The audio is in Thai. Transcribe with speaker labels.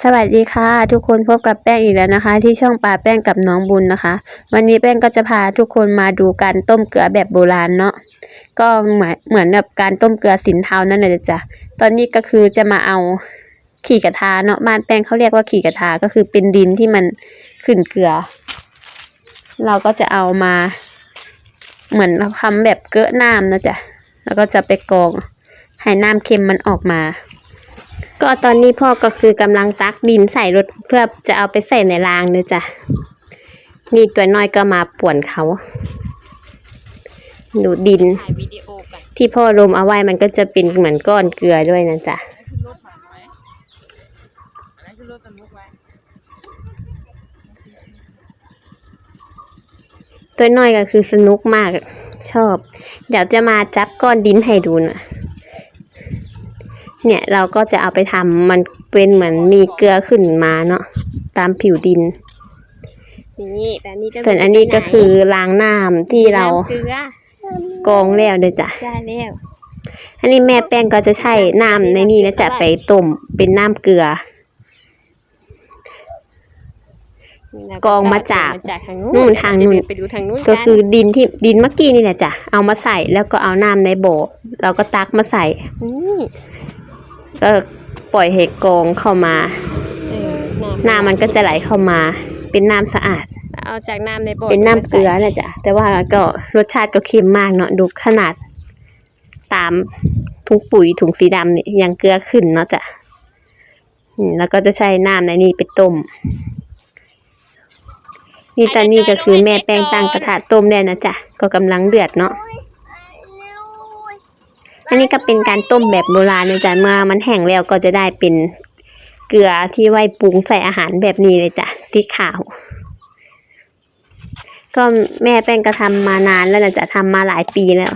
Speaker 1: สวัสดีค่ะ ทุกคนพบกับแป้งอีกแล้วนะคะ ที่ช่องปลาแป้งกับน้องบุญนะคะ วันนี้แป้งก็จะพาทุกคนมาดูการต้มเกลือแบบโบราณเนาะก็เหมือนเหมือนแบบการต้มเกลือสินเทานั่นแหละจ้ะตอนนี้ก็คือจะมาเอาขี่กระทาเนาะบ้านแป้งเขาเรียกว่าขี่กระทาก็คือเป็นดินที่มันขึ้นเกลือ เราก็จะเอามา เหมือนเราทำแบบเกอน้ำนะจ๊ะแล้วก็จะไปกรองให้น้ำเค็มมันออกมา ก็ตอนนี้พ่อก็คือกำลังตักดินใส่รถเพื่อจะเอาไปใส่ในรางเนื้อจ้ะ นี่ตัวน้อยก็มาป่วนเขา ดูดิน ที่พ่อรมเอาไว้มันก็จะเป็นเหมือนก้อนเกลือด้วยนะจ๊ะตัวน้อยก็คือสนุกมากชอบ เดี๋ยวจะมาจับก้อนดินให้ดูนะ เนี่ยเราก็จะเอาไปทำมันเป็นเหมือนมีเกลือขึ้นมาเนาะตามผิวดิน
Speaker 2: นี่แต่อันนี้จะ
Speaker 1: ส่วนอันนี้ก็คือล้างน้ำที่เรา
Speaker 2: น้ำเกลือก
Speaker 1: รองแล้วเด้อจ้ะ
Speaker 2: ใช่แล้ว
Speaker 1: อันนี้แม่แป้งก็จะใช้น้ำในนี้นะจะไปต้มเป็นน้ำเกลือกองมาจาก
Speaker 2: มาจากทาง
Speaker 1: นู่
Speaker 2: นู้
Speaker 1: นทางนู้น
Speaker 2: เดี๋ยวไปดูทางนู้น
Speaker 1: ก็คือดินที่ดินเมื่อกี้นี่แหละจ้ะเอามาใส่แล้วก็เอาน้ำในโบกเราก็ตักมาใส่
Speaker 2: นี่
Speaker 1: ก็ปล่อยให้กรองเข้ามา
Speaker 2: เออ
Speaker 1: น้ำมันก็จะไหลเข้ามา เป็นน้ำสะอาด
Speaker 2: เอาจากน้ำในบ่อ
Speaker 1: เป็นน้ำเกลือนะจ๊ะ แต่ว่าก็รสชาติก็เค็มมากเนาะ ดูขนาดตามถุงปุ๋ยถุงสีดำเนี่ยยังเกลือขึ้นเนาะจ้ะอืมแล้วก็จะใช้น้ำในนี้ไปต้ม นี่ตอนนี้ก็คือแม่แป้งตั้งกระทะต้มแล้วนะจ๊ะ ก็กำลังเดือดเนาะ อันนี้ก็เป็นการต้มแบบโบราณนะจ๊ะเมื่อมันแห้งแล้วก็จะได้เป็นเกลือที่ไว้ปรุงใส่อาหารแบบนี้เลยจ้ะสีขาว ก็แม่แป้งก็ทำมานานแล้วนะจ๊ะทำมาหลายปีแล้ว